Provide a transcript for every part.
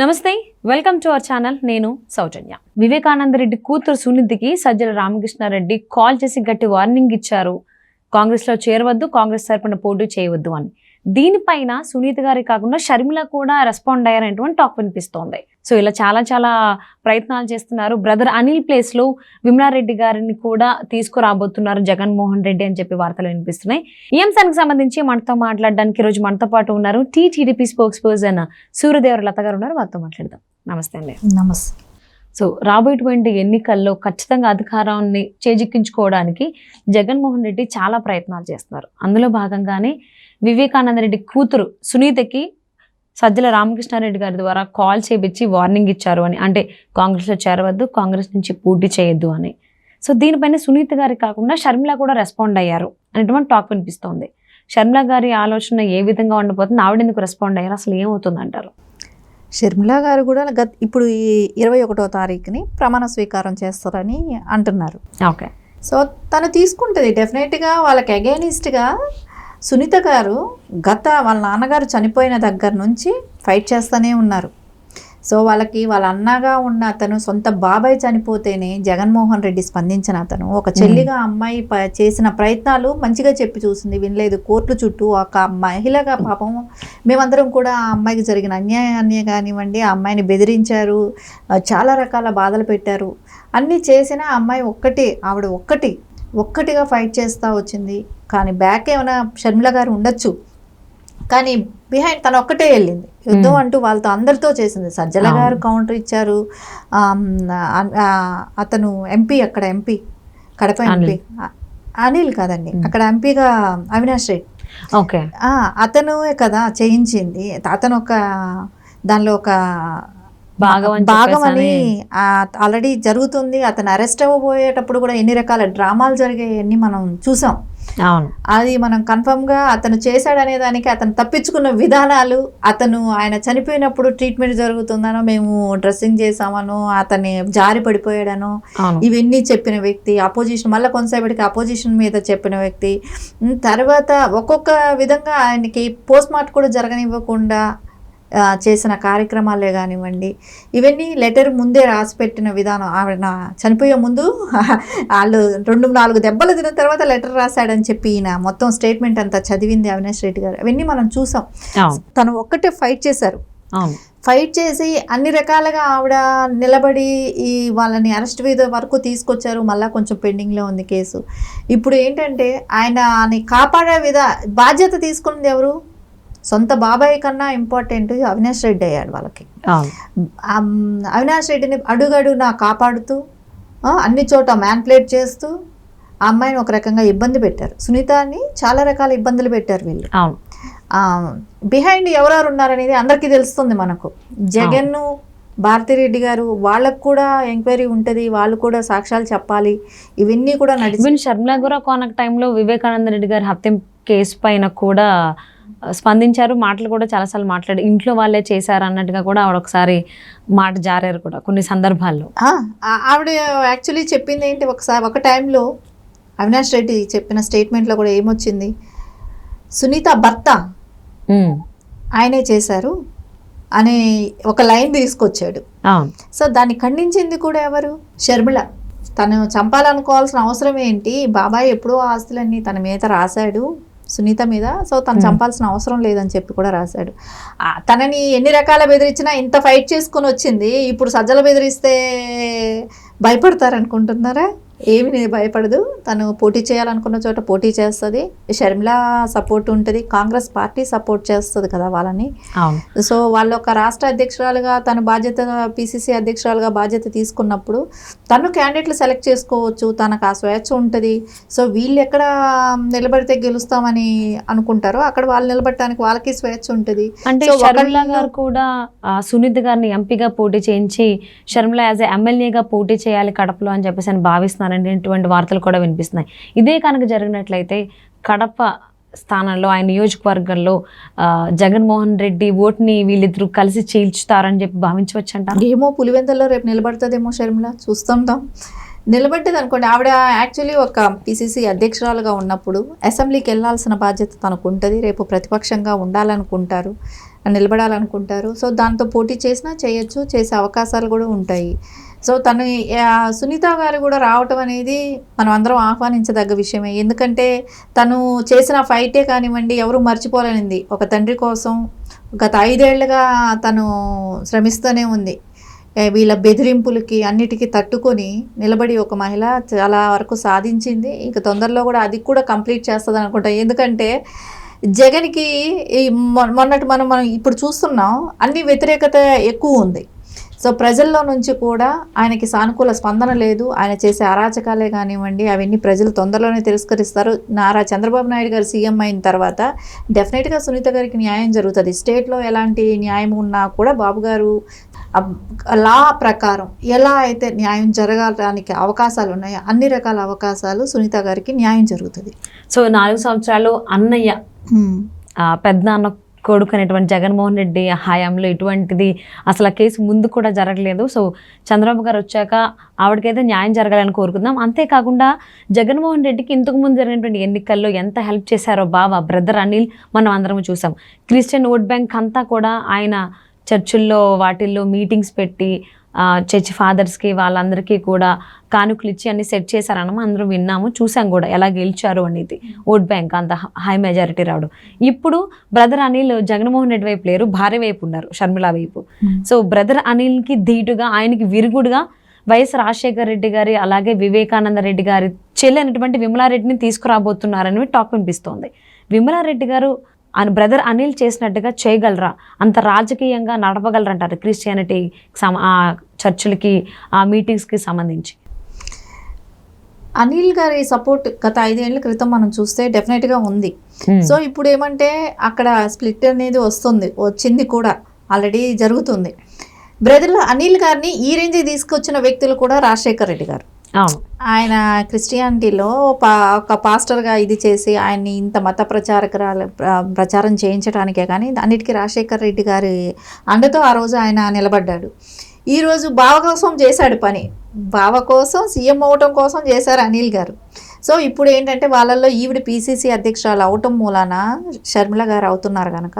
నమస్తే welcome to our channel. నేను సౌజన్య. వివేకానంద రెడ్డి కూతురు సునీతికి సజ్జల రామకృష్ణారెడ్డి కాల్ చేసి గట్టి వార్నింగ్ ఇచ్చారు. కాంగ్రెస్లో చేరవద్దు కాంగ్రెస్ తరపున పోటీ చేయవద్దు అని. దీనిపైన సునీత గారి కాకుండా షర్మిల కూడా రెస్పాండ్ అయ్యారనేటువంటి టాక్ వినిపిస్తోంది. సో ఇలా చాలా చాలా ప్రయత్నాలు చేస్తున్నారు. బ్రదర్ అనిల్ ప్లేస్లో విమలారెడ్డి గారిని కూడా తీసుకురాబోతున్నారు జగన్మోహన్ రెడ్డి అని చెప్పి వార్తలు వినిపిస్తున్నాయి. ఈ అంశానికి సంబంధించి మనతో మాట్లాడడానికి ఈ రోజు మనతో పాటు ఉన్నారు TTDP spokesperson Suryadevara Latha గారు ఉన్నారు. వారితో మాట్లాడదాం. నమస్తే అండి. నమస్తే. సో రాబోయేటువంటి ఎన్నికల్లో ఖచ్చితంగా అధికారాన్ని చేజిక్కించుకోవడానికి జగన్మోహన్ రెడ్డి చాలా ప్రయత్నాలు చేస్తున్నారు. అందులో భాగంగానే వివేకానంద రెడ్డి కూతురు సునీతకి సజ్జల రామకృష్ణారెడ్డి గారి ద్వారా కాల్ చేపించి వార్నింగ్ ఇచ్చారు అని. అంటే కాంగ్రెస్లో చేరవద్దు కాంగ్రెస్ నుంచి పోటీ చేయొద్దు అని. సో దీనిపైన సునీత గారి కాకుండా షర్మిల కూడా రెస్పాండ్ అయ్యారు అనేటువంటి టాక్ వినిపిస్తోంది. షర్మిల గారి ఆలోచన ఏ విధంగా ఉండబోతుంది ఆవిడ ఎందుకు రెస్పాండ్ అయ్యారు? అసలు ఏమవుతుంది అంటారు? షర్మిల గారు కూడా గత ఇప్పుడు ఈ ఇరవై ఒకటో తారీఖుని ప్రమాణ స్వీకారం చేస్తారని అంటున్నారు. ఓకే. సో తను తీసుకుంటుంది. డెఫినెట్గా వాళ్ళకి అగైనిస్ట్గా సునీత గారు గత వాళ్ళ నాన్నగారు చనిపోయిన దగ్గర నుంచి ఫైట్ చేస్తూనే ఉన్నారు. సో వాళ్ళకి వాళ్ళ అన్నగా ఉన్న అతను సొంత బాబాయ్ చనిపోతేనే జగన్మోహన్ రెడ్డి స్పందించిన అతను. ఒక చెల్లిగా అమ్మాయి చేసిన ప్రయత్నాలు మంచిగా చెప్పి చూసింది వినలేదు. కోర్టు చుట్టూ ఒక మహిళగా పాపం మేమందరం కూడా ఆ అమ్మాయికి జరిగిన అన్యాయాన్ని కానివ్వండి ఆ అమ్మాయిని బెదిరించారు చాలా రకాల బాధలు పెట్టారు. అన్నీ చేసినా అమ్మాయి ఒక్కటి ఆవిడ ఒక్కటి ఒక్కటిగా ఫైట్ చేస్తూ వచ్చింది. కానీ బ్యాక్ ఏమైనా షర్మిల గారు ఉండొచ్చు. కానీ బిహైండ్ తను ఒక్కటే వెళ్ళింది. యుద్ధం. అంటూ వాళ్ళతో అందరితో చేసింది. సజ్జల. గారు కౌంటర్ ఇచ్చారు. అతను ఎంపీ అక్కడ ఎంపీ కడప ఎంపీ అనిల్. కాదండి. అక్కడ ఎంపీగా అవినాష్ రెడ్డి. ఓకే. అతను కదా చేయించింది. అతను ఒక దానిలో ఒక భాగం అని భాగం అని చెప్పేసని- ఆల్రెడీ జరుగుతుంది. అతను అరెస్ట్ అవ్వబోయేటప్పుడు కూడా ఎన్ని రకాల డ్రామాలు జరిగాయని మనం చూసాం. అది మనం కన్ఫర్మ్గా అతను చేశాడనే దానికి అతను తప్పించుకున్న విధానాలు అతను ఆయన చనిపోయినప్పుడు ట్రీట్మెంట్ జరుగుతుందనో మేము డ్రెస్సింగ్ చేసామనో అతన్ని జారి పడిపోయాడనో ఇవన్నీ చెప్పిన వ్యక్తి అపోజిషన్ మళ్ళీ కొంతసేపటికి అపోజిషన్ మీద చెప్పిన వ్యక్తి. తర్వాత ఒక్కొక్క విధంగా ఆయనకి పోస్ట్ మార్టం కూడా జరగనివ్వకుండా చేసిన కార్యక్రమాలే కానివ్వండి. ఇవన్నీ లెటర్ ముందే రాసి పెట్టిన విధానం. ఆవిడ చనిపోయే ముందు వాళ్ళు రెండు నాలుగు దెబ్బలు తిన్న తర్వాత లెటర్ రాశాడని చెప్పి ఈయన మొత్తం స్టేట్మెంట్ అంతా చదివింది అవినాష్ రెడ్డి గారు. అవన్నీ మనం చూసాం. తను ఒక్కటే ఫైట్ చేశారు. ఫైట్ చేసి అన్ని రకాలుగా ఆవిడ నిలబడి ఈ వాళ్ళని అరెస్ట్ మీద వరకు తీసుకొచ్చారు. మళ్ళీ కొంచెం పెండింగ్లో ఉంది కేసు. ఇప్పుడు ఏంటంటే ఆయన కాపాడే విధ బాధ్యత తీసుకున్నది ఎవరు? సొంత బాబాయ్ కన్నా ఇంపార్టెంట్ అవినాష్ రెడ్డి అయ్యాడు వాళ్ళకి. అవినాష్ రెడ్డిని అడుగడునా కాపాడుతూ అన్ని చోట మ్యాన్ప్లేట్ చేస్తూ ఆ అమ్మాయిని ఒక రకంగా ఇబ్బంది పెట్టారు. సునీతని చాలా రకాల ఇబ్బందులు పెట్టారు వీళ్ళు. బిహైండ్ ఎవరెవరు ఉన్నారనేది అందరికీ తెలుస్తుంది మనకు. జగన్ భారతిరెడ్డి గారు వాళ్ళకు కూడా ఎంక్వైరీ ఉంటుంది వాళ్ళు కూడా సాక్ష్యాలు చెప్పాలి. ఇవన్నీ కూడా నడిచి షర్మిల కూడా కొనక టైంలో వివేకానంద రెడ్డి గారి హత్య కేసు పైన కూడా స్పందించారు మాటలు కూడా చాలాసార్లు మాట్లాడి ఇంట్లో వాళ్ళే చేశారు అన్నట్టుగా కూడా ఆవిడ ఒకసారి మాట జారారు కూడా కొన్ని సందర్భాల్లో. ఆవిడ యాక్చువల్లీ చెప్పింది ఏంటి ఒకసారి ఒక టైంలో అవినాష్ రెడ్డి చెప్పిన స్టేట్మెంట్లో కూడా ఏమొచ్చింది సునీత భర్త ఆయనే చేశారు అనే ఒక లైన్ తీసుకొచ్చాడు. సో దాన్ని ఖండించింది కూడా ఎవరు? షర్మిల. తను చంపాలనుకోవాల్సిన అవసరం ఏంటి? బాబాయ్ ఎప్పుడో ఆస్తులన్నీ తన మీద రాశాడు. సునీత మీద. సో తను. చంపాల్సిన అవసరం లేదని చెప్పి కూడా రాశాడు. తనని ఎన్ని రకాల బెదిరించినా ఇంత ఫైట్ చేసుకొని వచ్చింది. ఇప్పుడు సజ్జల బెదిరిస్తే భయపడతారనుకుంటున్నారా? ఏమి నే- భయపడదు. తను పోటీ చేయాలనుకున్న చోట పోటీ చేస్తుంది. షర్మిల సపోర్ట్ ఉంటుంది. కాంగ్రెస్ పార్టీ సపోర్ట్ చేస్తుంది కదా వాళ్ళని. సో వాళ్ళు ఒక రాష్ట్ర అధ్యక్షురాలుగా తన బాధ్యత పిసిసి అధ్యక్షురాలుగా బాధ్యత తీసుకున్నప్పుడు తను క్యాండిడేట్లు సెలెక్ట్ చేసుకోవచ్చు. తనకు ఆ స్వేచ్ఛ ఉంటుంది. సో వీళ్ళు ఎక్కడ నిలబడితే గెలుస్తామని అనుకుంటారో అక్కడ వాళ్ళు నిలబడటానికి వాళ్ళకి స్వేచ్ఛ ఉంటుంది. అంటే షర్మిల గారు కూడా సునీత గారిని ఎంపీగా పోటీ చేయించి షర్మిల యాజ్ ఎమ్మెల్యేగా పోటీ చేయాలి కడపలో అని చెప్పేసి అని భావిస్తున్నారండి అనేటువంటి వార్తలు కూడా వినిపిస్తున్నాయి. ఇదే కనుక జరిగినట్లయితే కడప స్థానంలో ఆయన నియోజకవర్గంలో జగన్మోహన్ రెడ్డి ఓటుని వీళ్ళిద్దరూ కలిసి చీల్చుతారని చెప్పి భావించవచ్చు అంటారు ఏమో పులివెందుల్లో రేపు నిలబడుతుందేమో షర్మిల. చూస్తుంటాం. నిలబడ్డది అనుకోండి ఆవిడ యాక్చువల్లీ ఒక పిసిసి అధ్యక్షురాలుగా ఉన్నప్పుడు అసెంబ్లీకి వెళ్ళాల్సిన బాధ్యత తనకు ఉంటుంది రేపు ప్రతిపక్షంగా ఉండాలనుకుంటారు నిలబడాలనుకుంటారు. సో దాంతో పోటీ చేసినా చేయొచ్చు చేసే అవకాశాలు కూడా ఉంటాయి. సో తను సునీత గారు కూడా రావటం అనేది మనం అందరం ఆహ్వానించదగ్గ విషయమే. ఎందుకంటే తను చేసిన ఫైటే కానివ్వండి ఎవరు మర్చిపోలేనింది. ఒక తండ్రి కోసం గత ఐదేళ్ళుగా తను శ్రమిస్తూనే ఉంది. వీళ్ళ బెదిరింపులకి అన్నిటికీ తట్టుకొని నిలబడి ఒక మహిళ చాలా వరకు సాధించింది. ఇంక తొందరలో కూడా అది కూడా కంప్లీట్ చేస్తుంది అనుకుంటా. ఎందుకంటే జగన్కి ఈ మొన్నటి మనం మనం ఇప్పుడు చూస్తున్నాం అన్ని వ్యతిరేకత ఎక్కువ ఉంది. సో ప్రజల్లో నుంచి కూడా ఆయనకి సానుకూల స్పందన లేదు. ఆయన చేసే అరాచకాలే కానివ్వండి అవన్నీ ప్రజలు తొందరలోనే తిరస్కరిస్తారు. నారా చంద్రబాబు నాయుడు గారు సీఎం అయిన తర్వాత డెఫినెట్గా సునీత గారికి న్యాయం జరుగుతుంది. స్టేట్లో ఎలాంటి న్యాయం ఉన్నా కూడా బాబు గారు లా ప్రకారం ఎలా అయితే న్యాయం జరగడానికి అవకాశాలు ఉన్నాయో అన్ని రకాల అవకాశాలు సునీత గారికి న్యాయం జరుగుతుంది. సో నాలుగు సంవత్సరాలు అన్నయ్య ఆ, పెద్దనాన్న కొడుకు అనేటువంటి జగన్మోహన్ రెడ్డి హయాంలో ఇటువంటిది అసలు ఆ కేసు ముందు కూడా జరగలేదు. సో చంద్రబాబు గారు వచ్చాక ఆవిడకైతే న్యాయం జరగాలని కోరుకుందాం. అంతేకాకుండా జగన్మోహన్ రెడ్డికి ఇంతకు ముందు జరిగినటువంటి ఎన్నికల్లో ఎంత హెల్ప్ చేశారో బావ బ్రదర్ అనిల్ మనం అందరం చూసాం. క్రిస్టియన్ ఓట్ బ్యాంక్ అంతా కూడా ఆయన చర్చిల్లో వాటిల్లో మీటింగ్స్ పెట్టి చర్చ్ ఫాదర్స్కి వాళ్ళందరికీ కూడా కానుకలు ఇచ్చి అన్ని సెట్ చేశారని మనం అందరం విన్నాము చూసాం కూడా ఎలా గెలిచారు అనేది. ఓట్ బ్యాంక్ అంత హై మెజారిటీ రావడం. ఇప్పుడు బ్రదర్ అనిల్ జగన్మోహన్ రెడ్డి వైపు లేరు భార్య వైపు ఉన్నారు షర్మిల వైపు. సో బ్రదర్ అనిల్కి ధీటుగా ఆయనకి విరుగుడుగా వైఎస్ రాజశేఖర రెడ్డి గారి అలాగే వివేకానంద రెడ్డి గారి చెల్లి అనేటువంటి విమలారెడ్డిని తీసుకురాబోతున్నారని టాక్ వినిపిస్తోంది. విమలారెడ్డి గారు ఆయన బ్రదర్ అనిల్ చేసినట్టుగా చేయగలరా? అంత రాజకీయంగా నడపగలరా అంటారు క్రిస్టియానిటీ సమ చర్చిలకి ఆ మీటింగ్స్కి సంబంధించి. అనిల్ గారి సపోర్ట్ గత ఐదేళ్ళ క్రితం మనం చూస్తే డెఫినెట్గా ఉంది. సో ఇప్పుడు ఏమంటే అక్కడ స్ప్లిట్ అనేది వస్తుంది. వచ్చింది కూడా. ఆల్రెడీ జరుగుతుంది. బ్రదర్ అనిల్ గారిని ఈ రేంజ్ తీసుకొచ్చిన వ్యక్తులు కూడా రాజశేఖర్ రెడ్డి గారు. ఆయన క్రిస్టియానిటీలో పా ఒక పాస్టర్గా ఇది చేసి ఆయన్ని ఇంత మత ప్రచారకురాలు ప్రచారం చేయించడానికే కానీ అన్నిటికీ రాజశేఖర్ రెడ్డి గారి అండతో ఆ రోజు ఆయన నిలబడ్డాడు. ఈరోజు బావ కోసం చేశాడు పని. బావ కోసం సీఎం అవటం కోసం చేశారు అనిల్ గారు. సో ఇప్పుడు ఏంటంటే వాళ్ళల్లో ఈవిడ పీసీసీ అధ్యక్షురాలు అవటం మూలాన షర్మిల గారు అవుతున్నారు కనుక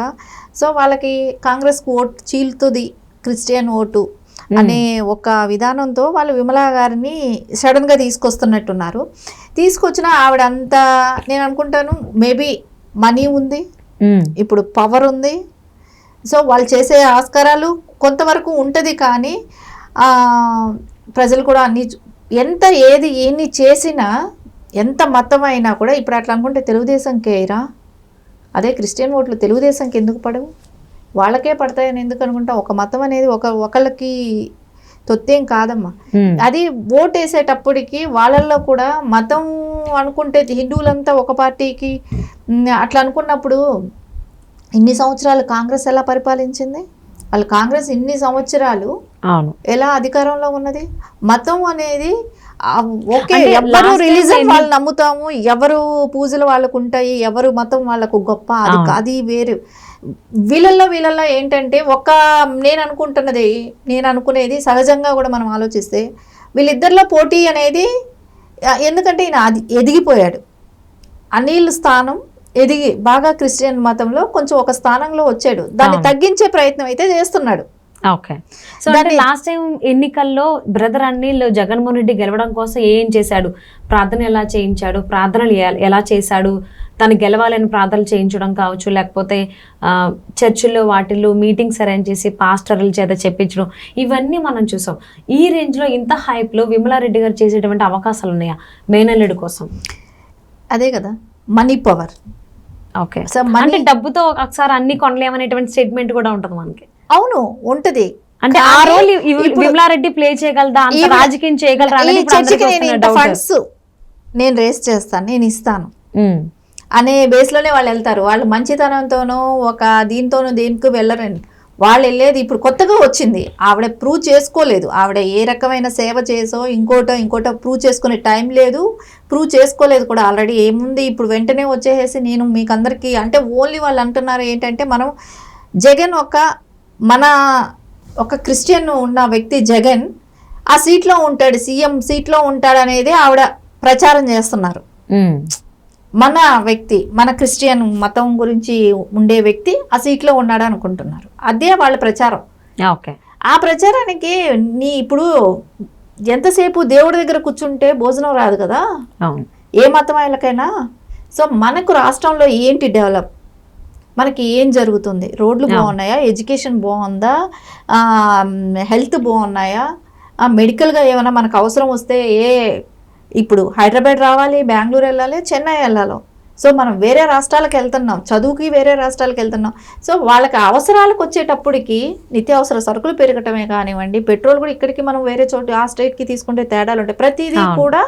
సో వాళ్ళకి కాంగ్రెస్కు ఓటు చీలుతుంది క్రిస్టియన్ ఓటు అనే ఒక విధానంతో వాళ్ళు విమలా గారిని సడన్గా తీసుకొస్తున్నట్టున్నారు. తీసుకొచ్చిన ఆవిడ అంతా నేను అనుకుంటాను మేబీ మనీ ఉంది. ఇప్పుడు పవర్ ఉంది. సో వాళ్ళు చేసే ఆస్కారాలు కొంతవరకు ఉంటుంది కానీ ఆ, ప్రజలు కూడా అన్ని ఎంత ఏది ఎన్ని చేసినా ఎంత మతం అయినా కూడా ఇప్పుడు అట్లా అనుకుంటే తెలుగుదేశంకి వేయరా అదే క్రిస్టియన్ ఓట్లు తెలుగుదేశంకి ఎందుకు పడవు? వాళ్ళకే పడతాయని ఎందుకు అనుకుంటా? ఒక మతం అనేది ఒక ఒకళ్ళకి తొత్తేం కాదమ్మా. అది ఓట్ వేసేటప్పటికి వాళ్ళల్లో కూడా మతం అనుకుంటే హిందువులంతా ఒక పార్టీకి అట్లా అనుకున్నప్పుడు ఇన్ని సంవత్సరాలు కాంగ్రెస్ ఎలా పరిపాలించింది? వాళ్ళు కాంగ్రెస్ ఇన్ని సంవత్సరాలు ఎలా అధికారంలో ఉన్నది? మతం అనేది ఓకే ఎవరు రిలీజన్ వాళ్ళు నమ్ముతాము ఎవరు పూజలు వాళ్ళకు ఉంటాయి ఎవరు మతం వాళ్ళకు గొప్ప అది. అది వేరు. వీళ్ళల్లో వీళ్ళల్లో ఏంటంటే ఒక నేను అనుకుంటున్నది నేను అనుకునేది సహజంగా కూడా మనం ఆలోచిస్తే వీళ్ళిద్దరిలో పోటీ అనేది ఎందుకంటే ఈయన అది ఎదిగిపోయాడు. అనిల్ స్థానం ఎదిగి బాగా క్రిస్టియన్ మతంలో కొంచెం ఒక స్థానంలో వచ్చాడు. దాన్ని. తగ్గించే ప్రయత్నం అయితే చేస్తున్నాడు. ఓకే. సో అంటే దాన్ని- లాస్ట్ టైం ఎన్నికల్లో బ్రదర్ అనిల్ జగన్మోహన్ రెడ్డి గెలవడం కోసం ఏం చేశాడు? ప్రార్థన ఎలా చేయించాడు? ప్రార్థనలు ఎలా చేశాడు? తను గెలవాలని ప్రార్థనలు చేయించడం కావచ్చు లేకపోతే చర్చిల్లో వాటిల్లో మీటింగ్స్ అరేంజ్ చేసి పాస్టర్ల చేత చెప్పించడం ఇవన్నీ మనం చూసాం. ఈ రేంజ్లో ఇంత హైప్లో విమలారెడ్డి గారు చేసేటువంటి అవకాశాలు ఉన్నాయా? మేనల్లుడి కోసం. అదే కదా money power. Okay. So money డబ్బుతో ఒకసారి అన్ని కొనలేమనేటువంటి స్టేట్మెంట్ కూడా ఉంటుంది మనకి. అవును ఉంటది. అంటే ఆ రోల్ విమలారెడ్డి ప్లే చేయగలదా? అంత రాజకీయం చేయగలరా. ఫండ్స్ నేను రేస్ చేస్తాను నేను ఇస్తాను. అనే బేస్లోనే వాళ్ళు వెళ్తారు. వాళ్ళు మంచితనంతోనూ ఒక దీంతోనూ దేనికి వెళ్ళరండి. వాళ్ళు వెళ్ళేది ఇప్పుడు కొత్తగా వచ్చింది. ఆవిడ ప్రూవ్ చేసుకోలేదు. ఆవిడ ఏ రకమైన సేవ చేసో ఇంకోటో ఇంకోటో ప్రూవ్ చేసుకునే టైం లేదు. ప్రూవ్ చేసుకోలేదు కూడా. ఆల్రెడీ ఏముంది? ఇప్పుడు వెంటనే వచ్చేసేసి నేను మీకు అందరికీ అంటే ఓన్లీ వాళ్ళు అంటున్నారు ఏంటంటే మనం జగన్ ఒక మన ఒక క్రిస్టియన్ ఉన్న వ్యక్తి జగన్ ఆ సీట్లో ఉంటాడు. సీఎం సీట్లో ఉంటాడు అనేది ఆవిడ ప్రచారం చేస్తున్నారు. మన వ్యక్తి మన క్రిస్టియన్ మతం గురించి ఉండే వ్యక్తి ఆ సీట్లో ఉన్నాడు అనుకుంటున్నారు. అదే వాళ్ళ ప్రచారం. ఓకే. ఆ ప్రచారానికి నీ ఇప్పుడు ఎంతసేపు దేవుడి దగ్గర కూర్చుంటే భోజనం రాదు కదా? ఏ మతం వాళ్ళకైనా? సో మనకు రాష్ట్రంలో ఏంటి డెవలప్? మనకి ఏం జరుగుతుంది? రోడ్లు. బాగున్నాయా? ఎడ్యుకేషన్ బాగుందా? హెల్త్ బాగున్నాయా? ఆ, మెడికల్గా ఏమైనా మనకు అవసరం వస్తే ఏ ఇప్పుడు హైదరాబాద్ రావాలి బెంగళూరు వెళ్ళాలి చెన్నై వెళ్ళాలి. సో మనం వేరే రాష్ట్రాలకు వెళ్తున్నాం చదువుకి వేరే రాష్ట్రాలకు వెళ్తున్నాం. సో వాళ్ళకి అవసరాలకు వచ్చేటప్పటికి నిత్యావసర సరుకులు పెరగటమే కానివ్వండి పెట్రోల్ కూడా ఇక్కడికి మనం వేరే చోటు ఆ స్టేట్కి తీసుకుంటే తేడాలు ఉంటాయి. ప్రతిదీ. కూడా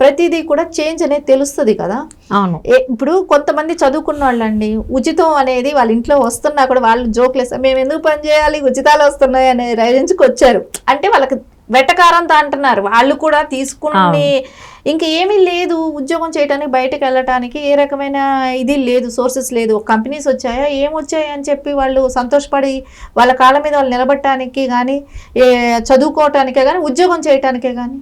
ప్రతిదీ కూడా చేంజ్ అనేది తెలుస్తుంది కదా. అవును. ఇప్పుడు కొంతమంది చదువుకున్న వాళ్ళండి ఉచితం అనేది వాళ్ళ ఇంట్లో వస్తున్నా కూడా వాళ్ళు జోక్లేస్తారు మేము ఎందుకు పని చేయాలి? ఉచితాలు వస్తున్నాయి అనే రేంజ్కి వచ్చారు. అంటే వాళ్ళకి వెటకారంతో అంటున్నారు. వాళ్ళు కూడా తీసుకుని ఇంక ఏమీ లేదు. ఉద్యోగం చేయడానికి బయటకు వెళ్ళటానికి ఏ రకమైన ఇది లేదు సోర్సెస్ లేదు. కంపెనీస్ వచ్చాయా ఏం వచ్చాయి అని చెప్పి వాళ్ళు సంతోషపడి వాళ్ళ కాళ్ళ మీద వాళ్ళు నిలబడటానికి కానీ చదువుకోవటానికే కానీ ఉద్యోగం చేయటానికే కానీ